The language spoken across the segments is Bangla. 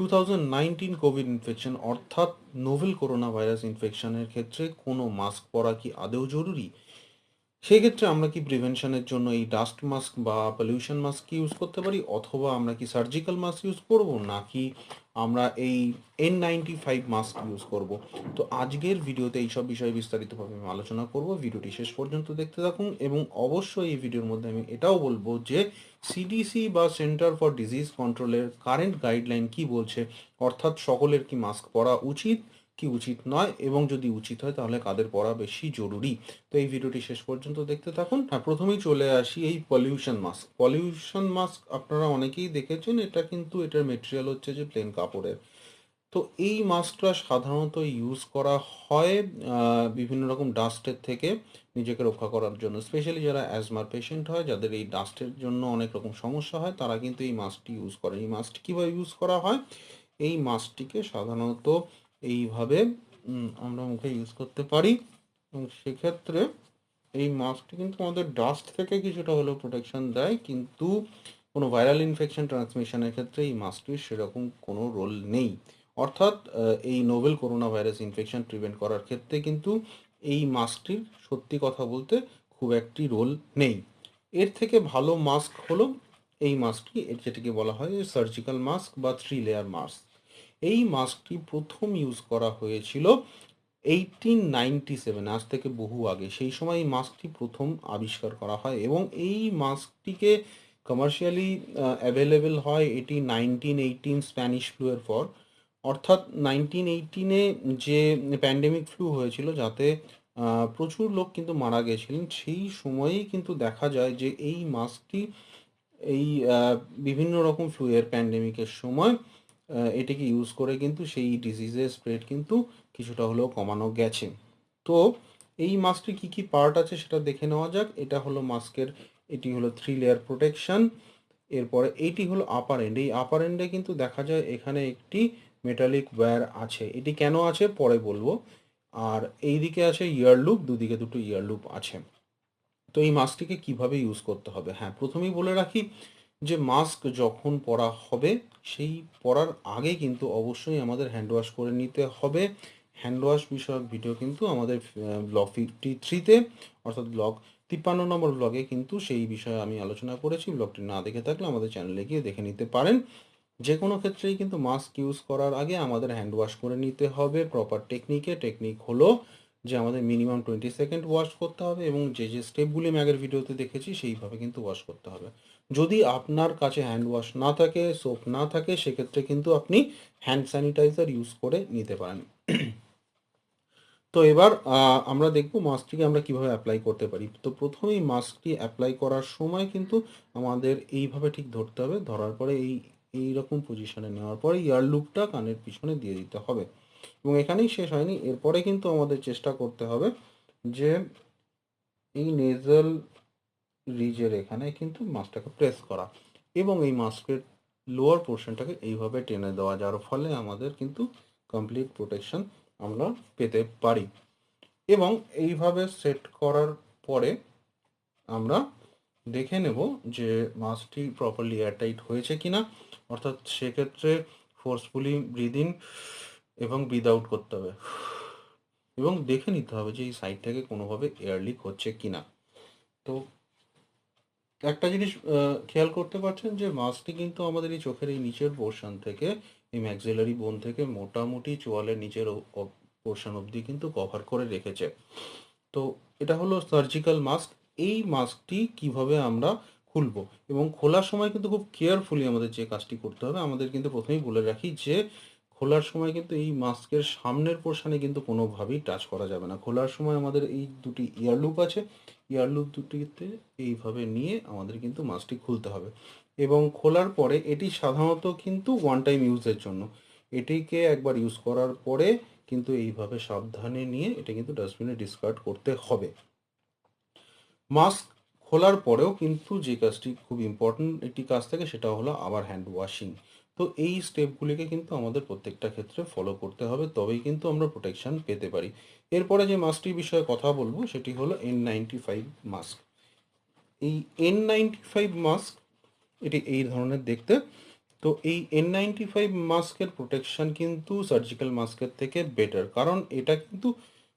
Two thousand nineteen covid infection অর্থাৎ নোভেল করোনা ভাইরাস ইনফেকশনের ক্ষেত্রে কোনো মাস্ক পরা কি আদেও জরুরি? সেক্ষেত্রে আমরা কি প্রিভেনশনের জন্য এই ডাস্ট মাস্ক বা পলিউশন মাস্ক ইউজ করতে পারি? অথবা আমরা কি সার্জিক্যাল মাস্ক ইউজ করব? নাকি আমরা এই N ninety five mask use করব। তো আজকের ভিডিওতে এইসব বিষয়ে বিস্তারিতভাবে আমি আলোচনা করব। ভিডিওটি শেষ পর্যন্ত দেখতে থাকুন এবং অবশ্যই এই ভিডিওর মধ্যে আমি এটাও বলব যে সিডিসি বা সেন্টার ফর ডিজিজ কন্ট্রোলের কারেন্ট গাইডলাইন কি বলছে? অর্থাৎ সকলের কি মাস্ক পরা উচিত? কি উচিত নয় এবং যদি উচিত হয় তাহলে কাদের পড়া বেশি জরুরি। তো এই ভিডিওটি শেষ পর্যন্ত দেখতে থাকুন। হ্যাঁ প্রথমেই চলে আসি এই পলিউশন মাস্ক পলিউশন মাস্ক আপনারা অনেকেই দেখেছেন, এটা কিন্তু এটার মেটেরিয়াল হচ্ছে যে প্লেন কাপড়ের। তো এই মাস্কটা সাধারণত ইউজ করা হয় বিভিন্ন রকম ডাস্টের থেকে নিজেকে রক্ষা করার জন্য। স্পেশালি যারা অ্যাজমার পেশেন্ট হয়, যাদের এই ডাস্টের জন্য অনেক রকম সমস্যা হয়, তারা কিন্তু এই মাস্কটি ইউজ করে। এই মাস্কটি কীভাবে ইউজ করা হয়? এই মাস্কটিকে সাধারণত এইভাবে আমরা মুখে ইউজ করতে পারি। এবং সেক্ষেত্রে এই মাস্কটি কিন্তু আমাদের ডাস্ট থেকে কিছুটা হলেও প্রোটেকশন দেয়। কিন্তু কোনো ভাইরাল ইনফেকশন ট্রান্সমিশনের ক্ষেত্রে এই মাস্কটির সেরকম কোনো রোল নেই। অর্থাৎ এই novel corona virus infection prevent করার ক্ষেত্রে কিন্তু এই মাস্কটির সত্যি কথা বলতে খুব একটি রোল নেই। এর থেকে ভালো মাস্ক হলো এই মাস্কটি এর যেটাকে বলা হয় সার্জিক্যাল মাস্ক বা থ্রি লেয়ার মাস্ক এই মাস্কটি প্রথম ইউজ করা হয়েছিল এইটিন নাইনটি সেভেন আজ থেকে বহু আগে। সেই সময় এই মাস্কটি প্রথম আবিষ্কার করা হয় এবং এই মাস্কটিকে কমার্শিয়ালি অ্যাভেলেবেল হয় এটি নাইনটিন এইটিন স্প্যানিশ ফ্লুয়ের পর। অর্থাৎ নাইনটিন এইটিনে যে প্যান্ডেমিক ফ্লু হয়েছিল, যাতে প্রচুর লোক কিন্তু মারা গেছিলেন, সেই সময়েই কিন্তু দেখা যায় যে এই মাস্কটি এই বিভিন্ন রকম ফ্লুয়ের প্যান্ডেমিকের সময় এটিকে ইউজ করে কিন্তু সেই ডিজিজের স্প্রেড কিন্তু কিছুটা হলেও কমানো গেছে। তো এই মাস্কটির কী কী পার্ট আছে সেটা দেখে নেওয়া যাক। এটা হলো মাস্কের এটি হলো থ্রি লেয়ার প্রোটেকশন এরপরে এইটি হলো আপার এন্ড এই আপার এন্ডে কিন্তু দেখা যায় এখানে একটি মেটালিক ওয়্যার আছে। এটি কেন আছে? পরে বলব। আর এই দিকে আছে ইয়ার লুপ দুদিকে দুটো ইয়ার লুপ আছে। তো এই মাস্কটিকে কীভাবে ইউজ করতে হবে? হ্যাঁ প্রথমেই বলে রাখি যে মাস্ক যখন পরা হবে, সেই পরার আগে কিন্তু অবশ্যই আমাদের হ্যান্ড ওয়াশ করে নিতে হবে। হ্যান্ড ওয়াশ বিষয়ক ভিডিও কিন্তু আমাদের ব্লগ ফিফটি থ্রিতে অর্থাৎ ব্লগ তিপ্পান্ন নম্বর ব্লগে কিন্তু সেই বিষয়ে আমি আলোচনা করেছি। ব্লগটি না দেখে থাকলে আমাদের চ্যানেলে গিয়ে দেখে নিতে পারেন। যে কোনো ক্ষেত্রেই কিন্তু মাস্ক ইউজ করার আগে আমাদের হ্যান্ড ওয়াশ করে নিতে হবে। প্রপার টেকনিকে টেকনিক হলো যে আমাদের মিনিমাম টোয়েন্টি সেকেন্ড ওয়াশ করতে হবে এবং যে যে স্টেপগুলি আমি আগের ভিডিওতে দেখেছি, সেইভাবে কিন্তু ওয়াশ করতে হবে। যদি আপনার কাছে হ্যান্ড ওয়াশ না থাকে সোপ না থাকে, সেক্ষেত্রে কিন্তু আপনি হ্যান্ড স্যানিটাইজার ইউজ করে নিতে পারেন। তো এবার আমরা দেখব মাস্কটিকে আমরা কীভাবে অ্যাপ্লাই করতে পারি। তো প্রথমেই মাস্কটি অ্যাপ্লাই করার সময় কিন্তু আমাদের এইভাবে ঠিক ধরতে হবে। ধরার পরে এই এই রকম পজিশনে নেওয়ার পরে ইয়ার লুপটা কানের পিছনে দিয়ে দিতে হবে। এবং এখানেই শেষ হয়নি। এরপরে কিন্তু আমাদের চেষ্টা করতে হবে যে এই নেজাল রিজের এখানে কিন্তু মাছটাকে প্রেস করা। এবং এই মাস্কের লোয়ার পোর্শনটাকে এইভাবে টেনে দেওয়া, যার ফলে আমাদের কিন্তু কমপ্লিট প্রোটেকশন আমরা পেতে পারি। এবং এইভাবে সেট করার পরে আমরা দেখে নেব যে মাস্কটি প্রপারলি এয়ারটাইট হয়েছে কিনা। অর্থাৎ সেক্ষেত্রে ফোর্সফুলি ব্রিদ ইন এবং ব্রিদ আউট করতে হবে। এবং দেখে নিতে হবে যে এই সাইড থেকে কোনোভাবে এয়ার লিক হচ্ছে কিনা। তো একটা জিনিস খেয়াল করতে পারছেন যে মাস্কটি কিন্তু আমাদের এই চোখের এই নিচের পোর্শন থেকে, এই ম্যাক্সিলারি বোন থেকে মোটামুটি চোয়ালের নিচের পোর্শন অবধি কিন্তু কভার করে রেখেছে। তো এটা হলো সার্জিক্যাল মাস্ক এই মাস্কটি কীভাবে আমরা খুলবো? এবং খোলার সময় কিন্তু খুব কেয়ারফুলি আমাদের যে কাজটি করতে হবে, আমাদের কিন্তু প্রথমেই বলে রাখি যে খোলার সময় কিন্তু এই মাস্কের সামনের পোর্শনে কিন্তু কোনোভাবেই টাচ করা যাবে না। খোলার সময় আমাদের এই দুটি ইয়ার লুপ আছে ইয়ার লুপ দুটিতে এইভাবে নিয়ে আমাদের কিন্তু মাস্কটি খুলতে হবে। এবং খোলার পরে এটি সাধারণত কিন্তু ওয়ান টাইম ইউজের জন্য। এটিকে একবার ইউজ করার পরে কিন্তু এইভাবে সাবধানে নিয়ে এটা কিন্তু ডাস্টবিনে ডিসকার্ড করতে হবে। মাস্ক খোলার পরেও কিন্তু যে কাজটি খুব ইম্পর্ট্যান্ট একটি কাজ থাকে সেটা হলো আবার হ্যান্ড ওয়াশিং তো এই স্টেপগুলিকে কিন্তু আমাদের প্রত্যেকটা ক্ষেত্রে ফলো করতে হবে, তবেই কিন্তু আমরা প্রোটেকশন পেতে পারি। এরপরে যে মাস্কটির বিষয়ে কথা বলব, সেটি হলো এন নাইনটি ফাইভ মাস্ক এই এন নাইনটি ফাইভ মাস্ক এটি এই ধরনের দেখতে। তো এই এন নাইনটি ফাইভ মাস্কের প্রোটেকশন কিন্তু সার্জিক্যাল মাস্কের থেকে বেটার কারণ এটা কিন্তু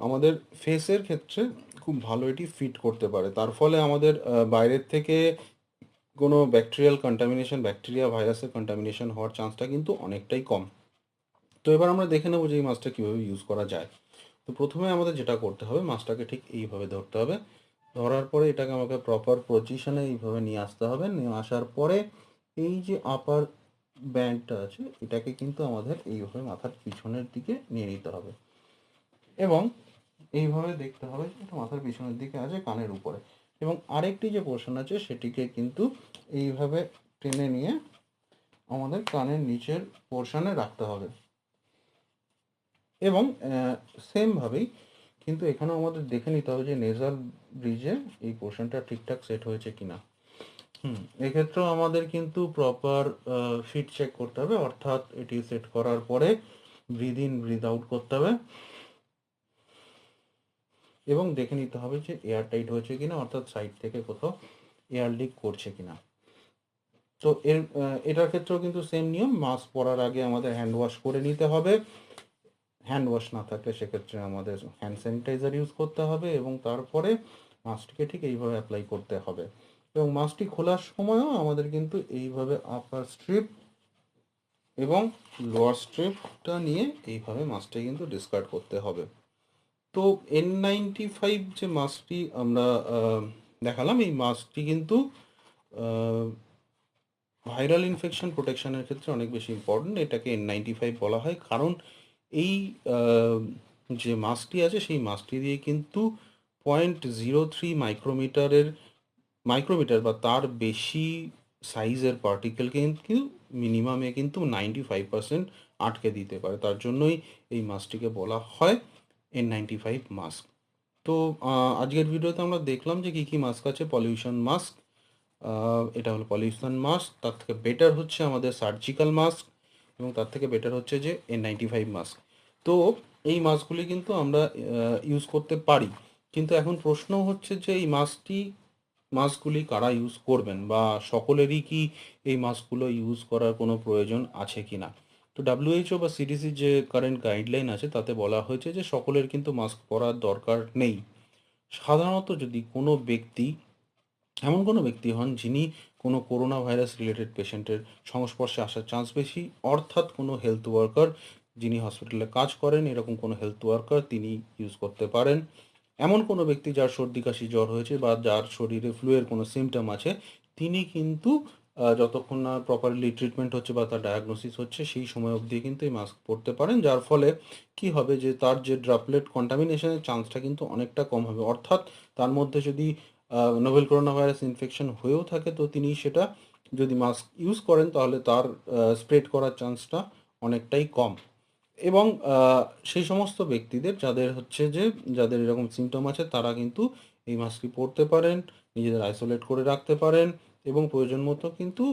আমাদের ফেসের ক্ষেত্রে খুব ভালো এটি ফিট করতে পারে। তার ফলে আমাদের বাইরের থেকে কোনো ব্যাকটেরিয়াল কন্টামিনেশন ব্যাকটেরিয়া ভাইরাসের কন্টামিনেশন হওয়ার চান্সটা কিন্তু অনেকটাই কম। তো এবার আমরা দেখে নেব যে এই মাছটা কীভাবে ইউজ করা যায়। তো প্রথমে আমাদের যেটা করতে হবে, মাছটাকে ঠিক এইভাবে ধরতে হবে। ধরার পরে এটাকে আমাকে প্রপার পজিশনে এইভাবে নিয়ে আসতে হবে। নিয়ে আসার পরে এই যে আপার ব্যান্ডটা আছে, এটাকে কিন্তু আমাদের এইভাবে মাথার পিছনের দিকে নিয়ে নিতে হবে। এবং এইভাবে দেখতে হবে যে মাথার পিছনের দিকে আছে, কানের উপরে। এবং আরেকটি যে পোর্শন আছে সেটিকে কিন্তু এইভাবে টেনে নিয়ে আমাদের কানের নিচের পোর্শনে রাখতে হবে। এবং সেমভাবেই কিন্তু এখানেও আমাদের দেখে নিতে হবে যে নেজাল ব্রিজে এই পোর্শনটা ঠিকঠাক সেট হয়েছে কিনা। হুম, এক্ষেত্রেও আমাদের কিন্তু প্রপার ফিট চেক করতে হবে, অর্থাৎ এটি সেট করার পরে ব্রিদ ইন ব্রিদ আউট করতে হবে। এবং দেখে নিতে হবে যে এয়ার টাইট হয়েছে কিনা, অর্থাৎ সাইড থেকে কোথাও এয়ার লিক করছে কিনা। তো এর এটার ক্ষেত্রেও কিন্তু সেম নিয়ম মাস্ক পরার আগে আমাদের হ্যান্ড ওয়াশ করে নিতে হবে। হ্যান্ড ওয়াশ না থাকলে সেক্ষেত্রে আমাদের হ্যান্ড স্যানিটাইজার ইউজ করতে হবে এবং তারপরে মাস্কটিকে ঠিক এইভাবে অ্যাপ্লাই করতে হবে। এবং মাস্কটি খোলার সময়ও আমাদের কিন্তু এইভাবে আপার স্ট্রিপ এবং লোয়ার স্ট্রিপটা নিয়ে এইভাবে মাস্কটা কিন্তু ডিসকার্ড করতে হবে। তো এন নাইনটি ফাইভ যে মাস্কটি আমরা দেখালাম, এই মাস্কটি কিন্তু ভাইরাল ইনফেকশন প্রোটেকশনের ক্ষেত্রে অনেক বেশি ইম্পর্ট্যান্ট এটাকে এন নাইনটি ফাইভ বলা হয়। কারণ এই যে মাস্কটি আছে, সেই মাস্কটি দিয়ে কিন্তু পয়েন্ট জিরো থ্রি মাইক্রোমিটারের মাইক্রোমিটার বা তার বেশি সাইজের পার্টিকেল কিন্তু মিনিমামে কিন্তু নাইনটি ফাইভ পার্সেন্ট আটকে দিতে পারে। তার জন্যই এই মাস্কটিকে বলা হয়। এন ফাইভ মাস্ক তো আজকের ভিডিওতে আমরা দেখলাম যে কী কী মাস্ক আছে পলিউশন মাস্ক এটা হলো পলিউশন মাস্ক তার থেকে বেটার হচ্ছে আমাদের সার্জিক্যাল মাস্ক এবং তার থেকে বেটার হচ্ছে যে এন ফাইভ মাস্ক তো, এই মাস্কগুলি কিন্তু আমরা ইউজ করতে পারি। কিন্তু এখন প্রশ্ন হচ্ছে যে এই মাস্কটি মাস্কগুলি কারা ইউজ করবেন বা সকলেরই কি এই মাস্কগুলো ইউজ করার কোনো প্রয়োজন আছে কি না তো ডাব্লিউএইচও বা সিডিসির যে কারেন্ট গাইডলাইন আছে, তাতে বলা হয়েছে যে সকলের কিন্তু মাস্ক পরার দরকার নেই। সাধারণত যদি কোনো ব্যক্তি, এমন কোনো ব্যক্তি হন যিনি কোনো করোনা ভাইরাস রিলেটেড পেশেন্টের সংস্পর্শে আসার চান্স বেশি, অর্থাৎ কোনো হেলথ ওয়ার্কার যিনি হসপিটালে কাজ করেন, এরকম কোনো হেলথ ওয়ার্কার তিনি ইউজ করতে পারেন। এমন কোনো ব্যক্তি যার সর্দি, কাশি জ্বর হয়েছে বা যার শরীরে ফ্লুয়ের কোনো সিমটম আছে, তিনি কিন্তু যতক্ষণ না প্রপারলি ট্রিটমেন্ট হচ্ছে বা তার ডায়াগনোসিস হচ্ছে, সেই সময় অবধি কিন্তু এই মাস্ক পরতে পারেন। যার ফলে কি হবে যে তার যে ড্রপলেট কন্টামিনেশনের চান্সটা কিন্তু অনেকটা কম হবে। অর্থাৎ তার মধ্যে যদি নোভেল করোনা ভাইরাস ইনফেকশন হয়েও থাকে, তো তিনি সেটা যদি মাস্ক ইউজ করেন, তাহলে তার স্প্রেড করার চান্সটা অনেকটাই কম। এবং সেই সমস্ত ব্যক্তিদের যাদের হচ্ছে যে, যাদের এরকম সিমটম আছে, তারা কিন্তু এই মাস্কটি পরতে পারেন, নিজেদের আইসোলেট করে রাখতে পারেন। এবং প্রয়োজন মতো কিন্তু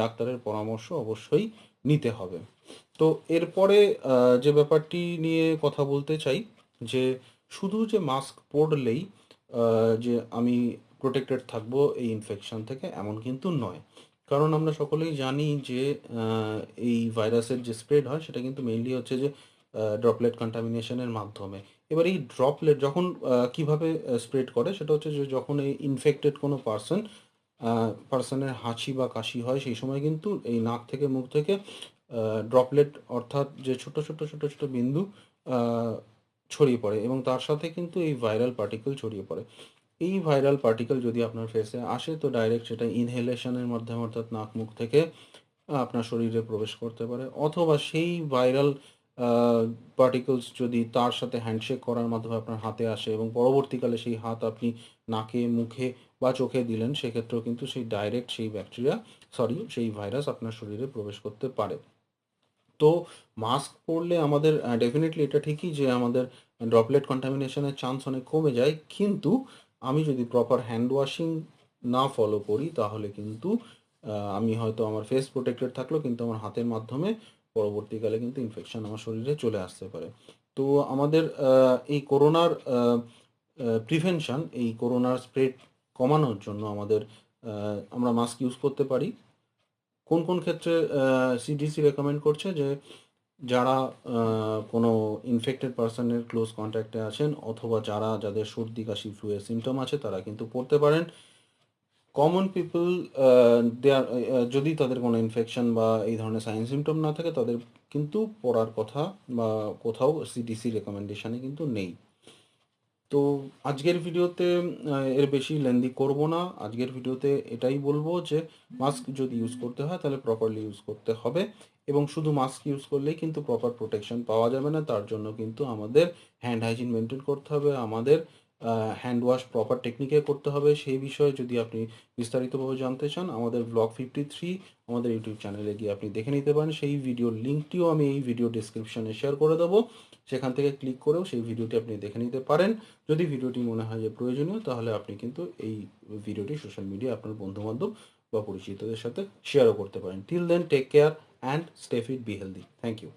ডাক্তারের পরামর্শ অবশ্যই নিতে হবে। তো এরপরে যে ব্যাপারটি নিয়ে কথা বলতে চাই, যে শুধু যে মাস্ক পরলেই যে আমি প্রোটেক্টেড থাকব এই ইনফেকশন থেকে এমন কিন্তু নয়। কারণ আমরা সকলেই জানি যে এই ভাইরাসের যে স্প্রেড হয়, সেটা কিন্তু মেইনলি হচ্ছে যে ড্রপলেট কন্টামিনেশনের মাধ্যমে। এবার এই ড্রপলেট যখন কীভাবে স্প্রেড করে, সেটা হচ্ছে যে যখন এই ইনফেক্টেড কোনো পার্সন পার্সনের হাঁচি বা কাশি হয়, সেই সময় কিন্তু এই নাক থেকে, মুখ থেকে ড্রপলেট অর্থাৎ যে ছোট ছোট ছোট ছোট বিন্দু ছড়িয়ে পড়ে এবং তার সাথে কিন্তু এই ভাইরাল পার্টিকেল ছড়িয়ে পড়ে। এই ভাইরাল পার্টিকেল যদি আপনার ফেসে আসে, তো ডাইরেক্ট সেটা ইনহেলেশনের মাধ্যমে অর্থাৎ নাক, মুখ থেকে আপনার শরীরে প্রবেশ করতে পারে। অথবা সেই ভাইরাল পার্টিকলস যদি তার সাথে হ্যান্ডশেক করার মাধ্যমে আপনার হাতে আসে এবং পরবর্তীকালে সেই হাত আপনি নাকে, মুখে বা চোখে দিলেন, সেক্ষেত্রেও কিন্তু সেই ডাইরেক্ট সেই ব্যাকটেরিয়া সরি সেই ভাইরাস আপনার শরীরে প্রবেশ করতে পারে। তো মাস্ক পরলে আমাদের ডেফিনেটলি এটা ঠিকই যে আমাদের ড্রপলেট কন্টামিনেশনের চান্স অনেক কমে যায়। কিন্তু আমি যদি প্রপার হ্যান্ড ওয়াশিং না ফলো করি, তাহলে কিন্তু আমি হয়তো আমার ফেস প্রোটেক্টেড থাকল কিন্তু আমার হাতের মাধ্যমে পরবর্তীকালে কিন্তু ইনফেকশন আমার শরীরে চলে আসতে পারে। তো আমাদের এই করোনার প্রিভেনশন এই করোনার স্প্রেড কমানোর জন্য আমাদের আমরা মাস্ক ইউজ করতে পারি। কোন কোন ক্ষেত্রে সিডিসি রেকমেন্ড করছে যে যারা কোনো ইনফেক্টেড পার্সনের ক্লোজ কন্ট্যাক্টে আছেন অথবা যারা, যাদের সর্দি, কাশি ফ্লুয়ের সিমটম আছে তারা কিন্তু পড়তে পারেন। কমন পিপল দেয়ার যদি তাদের কোনো ইনফেকশন বা এই ধরনের সাইন সিমটম না থাকে, তাদের কিন্তু পড়ার কথা বা কোথাও সিডিসি রেকমেন্ডেশনে কিন্তু নেই। তো আজকের ভিডিওতে এর বেশি লেন্দি করব না। আজকের ভিডিওতে এটাই বলব যে মাস্ক যদি ইউজ করতে হয়, তাহলে প্রপারলি ইউজ করতে হবে এবং শুধু মাস্ক ইউজ করলেই কিন্তু প্রপার প্রোটেকশন পাওয়া যাবে না। তার জন্য কিন্তু আমাদের হ্যান্ড হাইজিন মেনটেন করতে হবে। আমাদের হ্যান্ড ওয়াশ প্রপার টেকনিকে করতে হবে। সেই বিষয়ে যদি আপনি বিস্তারিতভাবে জানতে চান, আমাদের ব্লগ ফিফটি থ্রি আমাদের ইউটিউব চ্যানেলে গিয়ে আপনি দেখে নিতে পারেন। সেই ভিডিওর লিঙ্কটিও আমি এই ভিডিও ডিসক্রিপশনে শেয়ার করে দেবো। সেখান থেকে ক্লিক করেও সেই ভিডিওটি আপনি দেখে নিতে পারেন। যদি ভিডিওটি মনে হয় যে প্রয়োজনীয়, তাহলে আপনি কিন্তু এই ভিডিওটি সোশ্যাল মিডিয়া আপনার বন্ধুবান্ধব বা পরিচিতদের সাথে শেয়ারও করতে পারেন। Till then take care and stay fit be healthy thank you